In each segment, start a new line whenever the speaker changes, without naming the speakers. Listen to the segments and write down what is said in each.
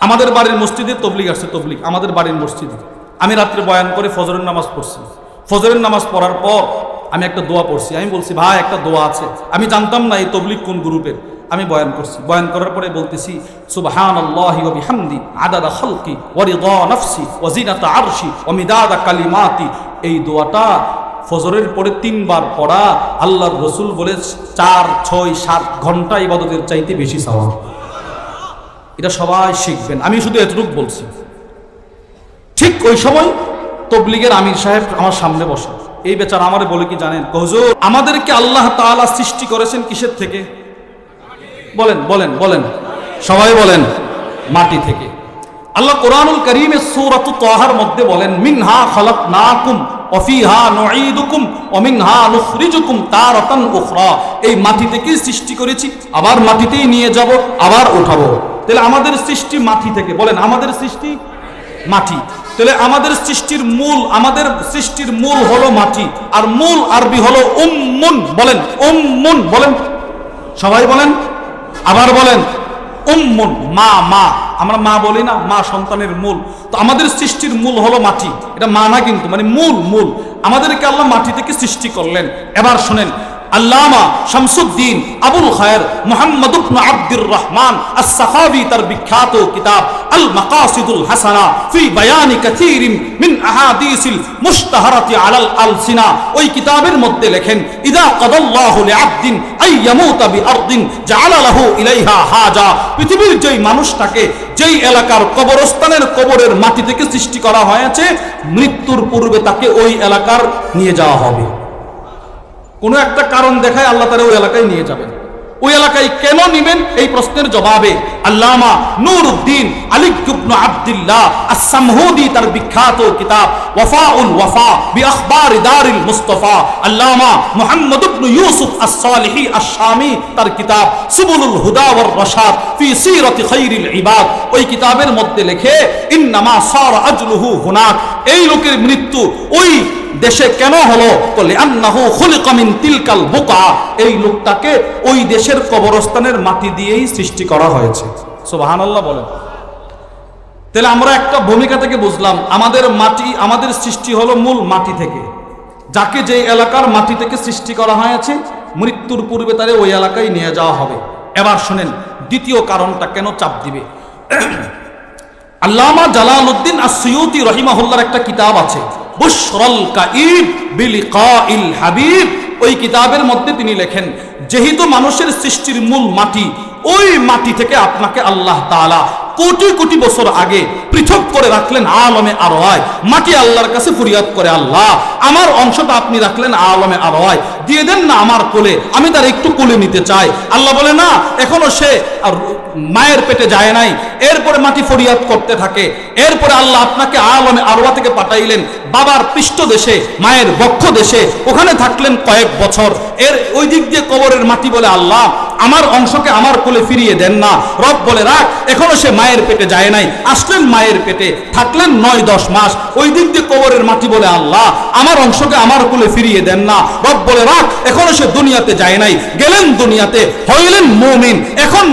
আমাদের বাড়ির মসজিদে তবলিক আসছে, তবলিগ। আমাদের বাড়ির মসজিদে। আমি রাত্রে বয়ান করে ফজরের নামাজ পড়ছি। ফজরের নামাজ পড়ার পর আমি একটা দোয়া পড়ছি। আমি বলছি, ভাই, একটা দোয়া আছে। আমি জানতাম না এই তবলিক কোন গ্রুপের। আমি বয়ান করছি। বয়ান করার পরে বলতেছি সুবহান খালকি কালিমাতি। এই দোয়াটা ফজরের পরে তিনবার পড়া আল্লাহর রসুল বলে চার, ছয়, সাত ঘণ্টা ইবাদতের চাইতে বেশি সওয়াব। এটা সবাই শিখবেন। আমি শুধু এতটুকু বলছি। ঠিক ওই সময় তবলিগের আমির সাহেব আমার সামনে বসে। এই বেচারা আমারে বলে কি জানেন? হুজুর, আমাদেরকে আল্লাহ তাআলা সৃষ্টি করেছেন কিসের থেকে? বলেন বলেন বলেন। সবাই বলেন, মাটি থেকে। আল্লাহ কোরআনুল করিমের সূরাতু তাহার মধ্যে বলেন, মিনহা খালাকনাকুম অফিহা নুঈদুকুম অমিনহা নুখরিজুকুম তারাতান উখরা। এই মাটি থেকেই সৃষ্টি করেছি? আবার মাটিতেই নিয়ে যাব, আবার উঠাবো। তাহলে আমাদের সৃষ্টি মাটি থেকে, বলেন, আমাদের সৃষ্টি মাটি। তাহলে আমাদের সৃষ্টির মূল, আমাদের সৃষ্টির মূল হলো মাটি, আর মূল আরবি হলো উম্মুন, বলেন উম্মুন, বলেন। সবাই বলেন, আবার বলেন, উম্মুন, মা মা। আমরা মা বলি না, মা সন্তানের মূল। তো আমাদের সৃষ্টির মূল হলো মাটি। এটা মা না কিন্তু মানে মূল মূল। আমাদেরকে আল্লাহ মাটি থেকে সৃষ্টি করলেন। এবার শোনেন আল্লামা শামসুদ্দিন আবুল খায়ের মোহাম্মদ আব্দুর রহমান আস-সাখাবি তার বিখ্যাত কিতাব আল মাকাসিদুল হাসানা ফি বায়ানি কাসীরিন মিন আহাদিসিল মুশতাহারাতি আলাল আলসিনা। ওই কিতাবের মধ্যে লেখেন, ইদা কাদাল্লাহু লিআবদিন আই ইয়ামুতা বিআরদিন জাআলা লাহু ইলাইহা হাজা। পৃথিবীর যেই মানুষটাকে যেই এলাকার কবরস্থানের কবরের মাটি থেকে সৃষ্টি করা হয়েছে, মৃত্যুর পূর্বে তাকে ওই এলাকার নিয়ে যাওয়া হবে। কোনো একটা কারণ দেখায় আল্লাহ তারা ওই এলাকায় নিয়ে যাবেন। ওই এলাকায় কেন নিবেন? এই প্রশ্নের জবাবে আল্লামা নুরউদ্দিন আলী ইবনে আব্দুল্লাহ আস-সামহুদি তার বিখ্যাত কিতাব বি আখবার মুস্তাফা। আল্লামা মুহাম্মদ ইউসুফ তার কিতাব সুবুলুল হুদা ওয়ার ফি সিরাতি খাইরিল ইবাদ। ওই কিতাবের মধ্যে লেখে, ইন্নামা সারা আজলুহু হুনাক। এই লোকের মৃত্যু ওই দেশে কেন হলো? বলে আন্নাহু খুলিকা মিন তিলকাল বুকা এই লোকটাকে ওই দেশের কবরস্থানের মাটি দিয়েই সৃষ্টি করা হয়েছে। সুবহানাল্লাহ বলেন। তাহলে আমরা একটা ভূমিকা থেকে বুঝলাম, আমাদের মাটি, আমাদের সৃষ্টি হলো মূল মাটি থেকে। যাকে যে এলাকার মাটি থেকে সৃষ্টি করা হয়েছে, মৃত্যুর পূর্বে তারে ওই এলাকায় নিয়ে যাওয়া হবে। এবার শোনেন, দ্বিতীয় কারণটা কেন চাপ দিবে? আল্লামা জালালউদ্দিন আসিয়ুতি রহিমাহুল্লার একটা কিতাব আছে, বুশরল কাইব বিলিকাইল হাবিব। ওই কিতাবের মধ্যে তিনি লেখেন, যেহেতু মানুষের সৃষ্টির মূল মাটি, ওই মাটি থেকে আপনাকে আল্লাহ তাআলা কোটি কোটি বছর আগে পৃথক করে রাখলেন আলমে আরোয় মাটি আল্লাহর কাছে ফরিয়াদ করে আল্লাহ, আমার অংশটা আপনি রাখলেন আলমে আরোয় দিয়ে দেন না আমার কোলে, আমি তার একটু কোলে নিতে চাই। আল্লাহ বলে, না, এখনও সে মায়ের পেটে যায় নাই। এরপরে মাটি ফরিয়াদ করতে থাকে। এরপরে আল্লাহ আপনাকে আলমে আরোয়া থেকে পাঠাইলেন। বাবার পৃষ্ঠ দেশে মায়ের বক্ষ দেশে ওখানে থাকলেন কয়েক বছর। এর ওই দিক দিয়ে কবরের মাটি বলে আল্লাহ, আমার অংশকে আমার কোলে ফিরিয়ে দেন না। রব বলে, রাখ, এখনও সে মায়ের পেটে যায় নাই। আসলেন মায়ের পেটে, থাকলেন নয় দশ মাস। ওই দিক দিয়ে কবরের মাটি বলে আল্লাহ, আমার অংশকে আমার কোলে ফিরিয়ে দেন না। রব বলে, রাখ, এখনও সে দুনিয়াতে যায় নাই। গেলেন দুনিয়াতে, হইলেন মুমিন। এখন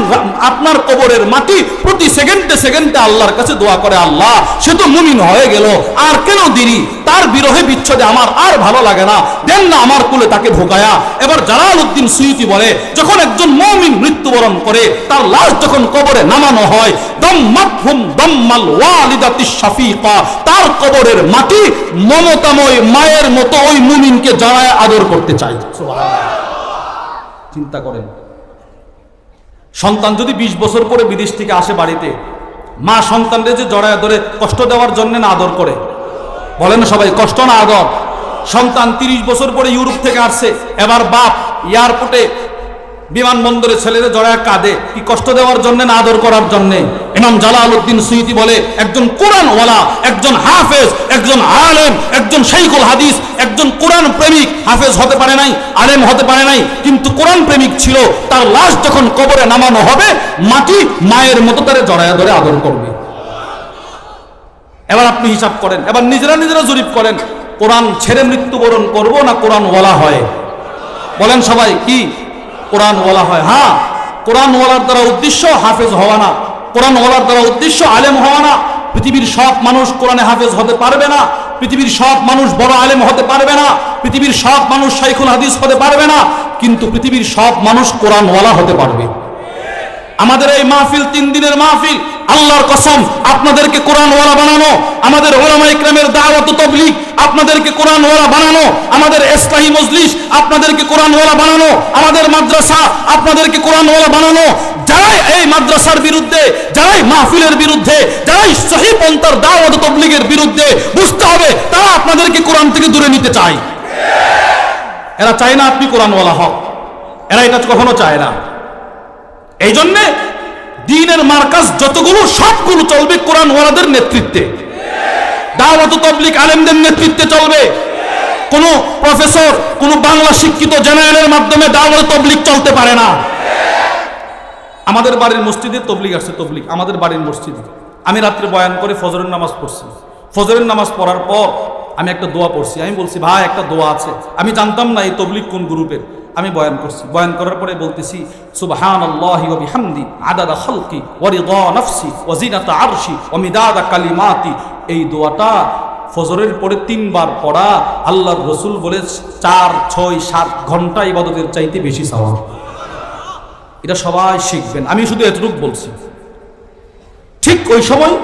আপনার কবরের মাটি প্রতি সেকেন্ডে সেকেন্ডে আল্লাহর কাছে দোয়া করে, আল্লাহ, সে তো মুমিন হয়ে গেল, আর কেন দেরি? তার বিরহে বিচ্ছেদে আমার আর ভালো লাগে না। দেন না আমার কুলে তাকে ঢোকায়া এবার জালাল উদ্দিন সুইতি বলে, যখন একজন মমিন মৃত্যুবরণ করে, তার লাশ যখন কবরে নামানো হয় দম্মাতহুম দম্মাল ওয়ালিদাতি শাফিকা। তার কবরের মাটি মমতাময় মায়ের মতো ওই মুমিনকে জড়ায় আদর করতে চাই চিন্তা করেন। সন্তান যদি ২০ বছর পরে বিদেশ থেকে আসে বাড়িতে, মা সন্তানদের যে জড়ায় ধরে কষ্ট দেওয়ার জন্য না আদর করে বলেন সবাই, কষ্ট না আদর। সন্তান ৩০ বছর পরে ইউরোপ থেকে আসছে, এবার বাপ এয়ারপোর্টে বিমানবন্দরে ছেলেদের জড়ায় কাঁদে। কি কষ্ট দেওয়ার জন্য না আদর করার জন্য? ইমাম জালাল উদ্দিন সুইতি বলে, একজন কোরআনওয়ালা, একজন হাফেজ, একজন আলেম, একজন শাইখুল হাদিস, একজন কোরআন প্রেমিক হাফেজ হতে পারে নাই, আলেম হতে পারে নাই, কিন্তু কোরআন প্রেমিক ছিল, তার লাশ যখন কবরে নামানো হবে, মাটি মায়ের মতো তারে জড়ায় ধরে আদর করবে। এবার আপনি হিসাব করেন, এবার নিজেরা নিজেরা জরিপ করেন, কোরআন ছেড়ে মৃত্যুবরণ করব না কোরআন ওয়ালা হয়? বলেন সবাই, কি? কোরআন ওয়ালা হয়। হ্যাঁ কোরআন ওয়ালার দ্বারা উদ্দেশ্য হাফেজ হওয়া না কোরআন ওয়ালার দ্বারা উদ্দেশ্য আলেম হওয়া না, পৃথিবীর সব মানুষ কোরআনে হাফেজ হতে পারবে না, পৃথিবীর সব মানুষ বড় আলেম হতে পারবে না, পৃথিবীর সব মানুষ শাইখুল হাদিস হতে পারবে না, কিন্তু পৃথিবীর সব মানুষ কোরআনওয়ালা হতে পারবে। আমাদের এই মাহফিল তিন দিনের মাহফিল আল্লাহর কসম, আপনাদেরকে কোরআনওয়ালা বানানো, আমাদের ওলামা ইকরামের দাওয়াত তবলিগ, আপনাদেরকে কোরআনওয়ালা বানানো, আমাদের ইসলাহি মজলিস, আপনাদেরকে কোরআনওয়ালা বানানো, আমাদের মাদ্রাসা, আপনাদেরকে কোরআনওয়ালা বানানো, যারাই এই মাদ্রাসার বিরুদ্ধে, যারাই মাহফিলের বিরুদ্ধে, যারাই সহি পন্থার দাওয়াত তবলিগের বিরুদ্ধে বুঝতে হবে, তারা আপনাদেরকে কোরআন থেকে দূরে নিতে চায়। এরা চায় না আপনি কোরআনওয়ালা হক এরা এটা কখনো চায় না। এই জন্যে দিনের মার্কাজ যতগুলো, সবগুলো চলবে কোরআন ওয়ালাদের নেতৃত্বে। দাওয়াত তবলিক আলেমদের নেতৃত্বে চলবে। কোন প্রফেসর, কোন বাংলা শিক্ষিত জেনারেলের মাধ্যমে দাওয়াত তবলিক চলতে পারে না। আমাদের বাড়ির মসজিদে তবলিক আসছে তবলিক আমাদের বাড়ির মসজিদে। আমি রাত্রে বয়ান করে ফজরের নামাজ পড়ছি। ফজরের নামাজ পড়ার পর আমি একটা দোয়া পড়ছি। আমি বলছি, ভাই, একটা দোয়া আছে। আমি জানতাম না এই তবলিক কোন গ্রুপের। আমি বয়ান করছি। বয়ান করার পরে বলতেছি সুবহান আল্লাহি আদাদা খালকি ওয়া রিদা আরশি ওয়া কালিমাতি। এই দোয়াটা ফজরের পরে তিনবার পড়া আল্লাহর রসুল বলে চার, ছয়, সাত ঘণ্টা ইবাদতের চাইতে বেশি সওয়াব। এটা সবাই শিখবেন। আমি শুধু এতটুকু বলছি। ঠিক ওই সময়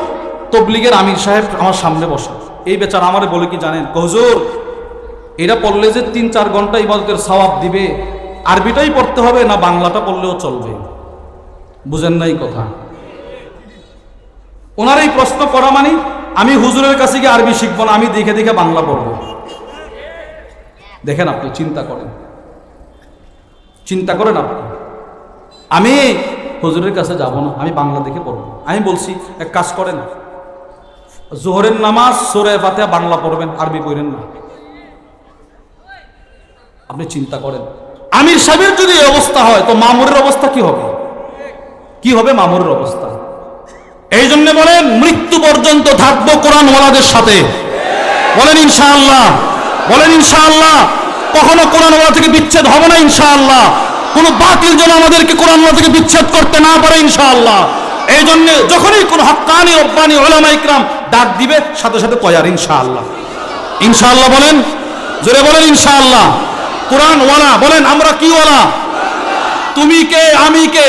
তবলিগের আমির সাহেব আমার সামনে বসা। এই বেচারা আমারে বলে কি জানেন? কহজুর এটা পড়লে যে তিন চার ঘণ্টা ইবাদতের সওয়াব দিবে, আরবিটাই পড়তে হবে না বাংলাটা পড়লেও চলবে? বুঝেন নাই কথা। ওনার এই প্রশ্ন করা মানে আমি হুজুরের কাছে গিয়ে আরবি শিখব না, আমি দেখে দেখে বাংলা পড়ব। দেখেন আপনি, চিন্তা করেন। চিন্তা করেন আপনি। আমি হুজুরের কাছে যাব না, আমি বাংলা দেখে পড়ব। আমি বলছি, এক কাজ করেন। জোহরের নামাজ, সোরে ফাতে বাংলা পড়বেন, আরবি পড়েন না। আপনি চিন্তা করেন। আমির সাহেবের যদি এই অবস্থা হয়, তো মামুরের অবস্থা কি হবে? কি হবে মামুরের অবস্থা? এই জন্য বলেন, মৃত্যু পর্যন্ত থাকব কোরআন ওয়ালাদের সাথে। বলেন ইনশাআল্লাহ। বলেন ইনশাআল্লাহ। কখনো কোরআন ওয়ালা থেকে বিচ্ছেদ হবে না ইনশাআল্লাহ। কোন বাতিল যেন আমাদেরকে কোরআন ওয়ালা থেকে বিচ্ছেদ করতে না পারে ইনশাআল্লাহ। এই জন্য যখনই কোন হক্কানি রব্বানি ওলামা ইকরাম ডাক দিবে, সাথে সাথে কয়ার ইনশাআল্লাহ। ইনশাআল্লাহ বলেন, জোরে বলেন ইনশাআল্লাহ। কোরআন ওয়ালা বলেন, আমরা কি ওয়ালা তুমি কে? আমি কে?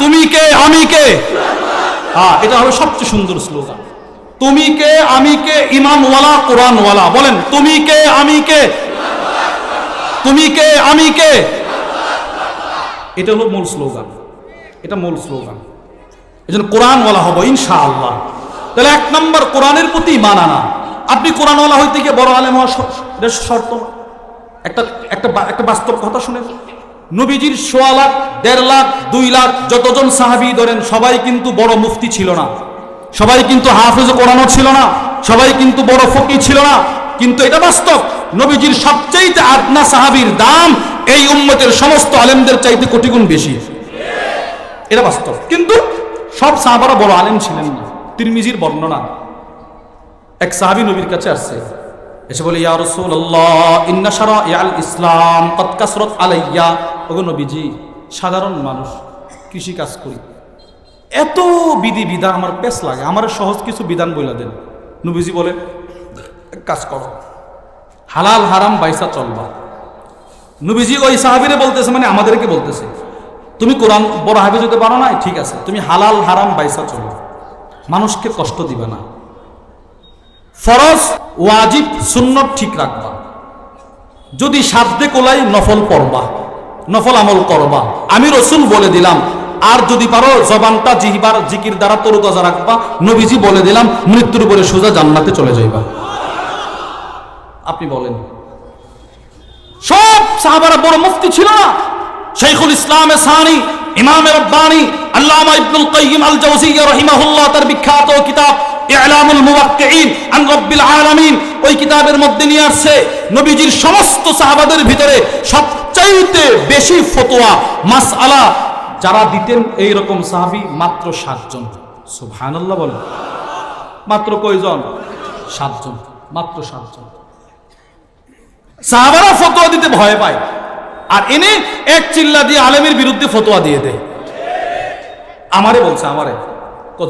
তুমি কে? আমি কে? হ্যাঁ এটা হবে সবচেয়ে সুন্দর স্লোগান। তুমি কে? আমি কে? ইমানওয়ালা কোরআনওয়ালা, বলেন, তুমি কে? আমি কে? তুমি কে? আমি কে? এটা হলো মূল স্লোগান। এটা মূল স্লোগান। এই জন্য কোরআনওয়ালা হব ইনশাআল্লাহ। তাহলে এক নম্বর, কোরআনের প্রতি ইমান আনা। আপনি কোরআনওয়ালা হইতে গিয়ে বড় আলেম হওয়া শর্ত। একটা একটা একটা বাস্তব কথা শুনে নবীজির সোয়া লাখ, দেড় লাখ, দুই লাখ, যতজন সাহাবি ধরেন, সবাই কিন্তু বড় মুফতি ছিল না। সবাই কিন্তু হাফেজ কোরআনও ছিল না। সবাই কিন্তু বড় ফকি ছিল না। কিন্তু এটা বাস্তব। নবীজির সবচাইতে আদনা সাহাবির দাম এই উম্মতের সমস্ত আলেমদের চাইতে কোটি গুণ বেশি। এটা বাস্তব। কিন্তু সব সাহাবারা বড় আলেম ছিলেন না। তিরমিজির বর্ণনা। এক সাহাবী নবীর কাছে আসছে। এসে বলে, ইয়া ইন্না শারা ইয়াল ইসলাম, কদ কাসরাত আলাইয়া। ওগো নবীজি, সাধারণ মানুষ কৃষি কাজ করি। এত বিধি বিধান আমার পেস লাগে, আমার সহজ কিছু বিধান বইলা দেন। নবীজি বলে, কাজ করো, হালাল, হারাম বাইসা চলবা। নবীজি ওই সাহাবিরে বলতেছে মানে আমাদেরকে বলতেছে, তুমি কোরআন বড় হাফেজ হতে পারো না ঠিক আছে, তুমি হালাল, হারাম বাইসা চলো মানুষকে কষ্ট দিবে না। ফরজ, ওয়াজিব, সুন্নত ঠিক রাখবা। যদি সাধ্যে কোলাই নফল পড়বা, নফল আমল করবা। আমি রসুল বলে দিলাম, আর যদি পারো জবানটা জিহিবার জিকির দ্বারা তরুতাজা রাখবা। নবীজি বলে দিলাম, মৃত্যুর উপরে সোজা জান্নাতে চলে যাইবা। আপনি বলেন। সব সাহাবারা বড় মুফতি ছিল না। শেখুল ইসলাম সানি, ইমাম রব্বানি, আল্লামা ইবনুল কাইয়িম আল জাওজিয়্যা রাহিমাহুল্লাহ তার বিখ্যাত কিতাব ফতোয়া দিতে ভয় পায়। এনে এক চিল্লা দিয়ে আলেমের বিরুদ্ধে ফতোয়া দিয়ে দেয়। আমারে বলছে, আমারে।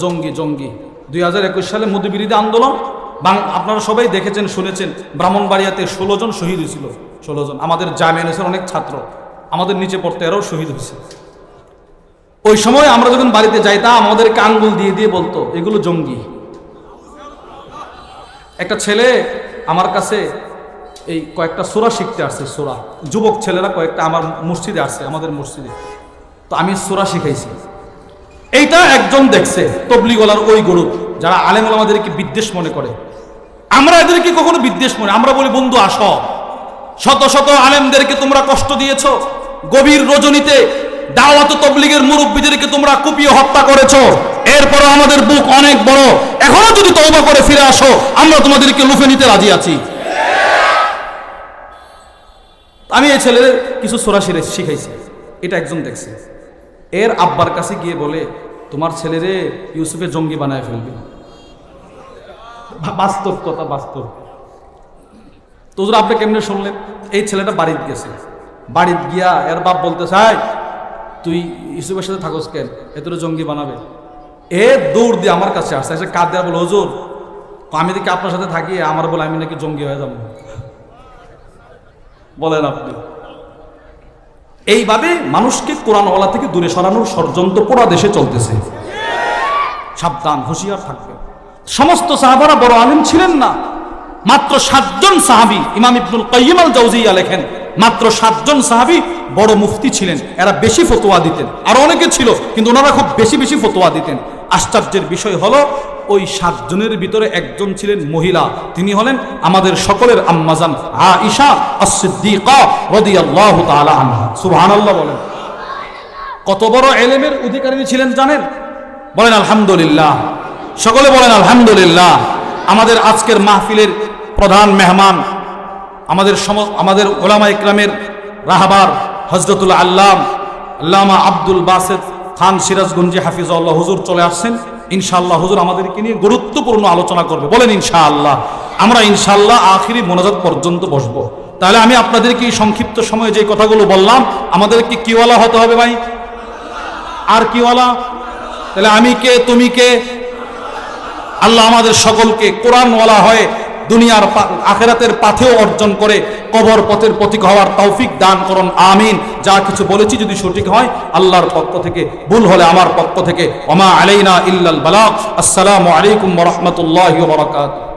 জঙ্গি জঙ্গি। দুই হাজার একুশ সালে মোদী বিরোধী আন্দোলন, বাং আপনারা সবাই দেখেছেন, শুনেছেন, ব্রাহ্মণবাড়িয়াতে ষোলো জন শহীদ হয়েছিল, ষোলো জন। আমাদের জামিয়ানেসের অনেক ছাত্র, আমাদের নিচে পড়তে এরাও শহীদ হয়েছে। ওই সময় আমরা যখন বাড়িতে যাইতাম, আমাদেরকে আঙ্গুল দিয়ে দিয়ে বলতো, এগুলো জঙ্গি। একটা ছেলে আমার কাছে এই কয়েকটা সোরা শিখতে আসছে, সোরা। যুবক ছেলেরা কয়েকটা আমার মসজিদে আসছে, আমাদের মসজিদে। তো আমি সোরা শিখাইছি। এইটা একজন দেখছে, তবলিগলার ওই গরু, যারা আলেম আমাদেরকে বিদ্বেষ মনে করে। আমরা এদেরকে কখনো বিদ্বেষ মনে, আমরা বলি, বন্ধু, আস। শত শত আলেমদেরকে তোমরা কষ্ট দিয়েছ, গভীর রজনীতে দাওয়াত তবলিগের মুরব্বীদেরকে তোমরা কুপিয়ে হত্যা করেছ। এরপরও আমাদের বুক অনেক বড়। এখনও যদি তওবা করে ফিরে আসো, আমরা তোমাদেরকে লুফে নিতে রাজি আছি। আমি এই ছেলের কিছু সোরা শিখাইছি। এটা একজন দেখছে। এর আব্বার কাছে গিয়ে বলে, তোমার ছেলেরে ইউসুফে জঙ্গি বানায় ফেলবে। বাস্তব কথা, বাস্তব। তো হুজুর, আপনি কেমনে শুনলেন? এই ছেলেটা বাড়িতে গেছে। বাড়িতে গিয়া এর বাপ বলতে চাই তুই ইউসুফের সাথে থাকোস কেন? এ জঙ্গি বানাবে। এ দৌড় দিয়ে আমার কাছে আসছে এসে কাঁদ দেওয়া বলে, হুজুর, আমি দেখি আপনার সাথে থাকি, আমার বলে আমি নাকি জঙ্গি হয়ে যাব। বলেন আপনি। এইভাবে মানুষকে কোরআনওয়ালা থেকে দূরে সরানোর ষড়যন্ত্র পুরা দেশে চলতেছে। সাবধান, হুঁশিয়ার থাকবে। সমস্ত সাহাবারা বড় আলিম ছিলেন না। মাত্র সাতজন সাহাবি, ইমাম ইবনুল কাইয়িম আল জাওজিয়া লেখেন, মাত্র সাতজন সাহাবি বড় মুফতি ছিলেন। এরা বেশি ফতোয়া দিতেন। আর অনেকে ছিল, কিন্তু ওনারা খুব বেশি বেশি ফতোয়া দিতেন। আশ্চর্যের বিষয় হলো ওই সাতজনের ভিতরে একজন ছিলেন মহিলা। তিনি হলেন আমাদের সকলের আম্মাজান আনহা। সুবহানাল্লাহ বলেন। কত বড় এলেমের অধিকারী ছিলেন জানেন? বলেন আলহামদুলিল্লাহ। সকলে বলেন আলহামদুলিল্লাহ। আমাদের আজকের মাহফিলের প্রধান মেহমান, আমাদের সম, আমাদের ওলামা ইকরামের রাহাবার হজরতুল আল্লাম, আল্লামা আব্দুল বাসেদ খান সিরাজগঞ্জি হাফিজাল্লাহ হুজুর চলে আসছেন। ইনশাআল্লাহ হুজুর আমাদেরকে নিয়ে গুরুত্বপূর্ণ আলোচনা করবে। বলেন ইনশাআল্লাহ, আমরা ইনশাআল্লাহ আখিরি মোনাজাত পর্যন্ত বসব। তাহলে আমি আপনাদেরকে এই সংক্ষিপ্ত সময়ে যে কথাগুলো বললাম, আমাদেরকে কিওয়ালা হতে হবে ভাই? আর কিওয়ালা? তাহলে আমি কে, তুমি কে? আল্লাহ আমাদের সকলকে কোরআনওয়ালা হয়ে দুনিয়ার আখেরাতের পাথেও অর্জন করে কবর পথের প্রতীক হওয়ার তৌফিক দান করুন, আমিন। যা কিছু বলেছি যদি সঠিক হয়, আল্লাহর পক্ষ থেকে, ভুল হলে আমার পক্ষ থেকে, ওমা আলাইনা ইল্লাল বালাক আসসালামু আলাইকুম রাহমাতুল্লাহি ওয়া বারাকাতুহু।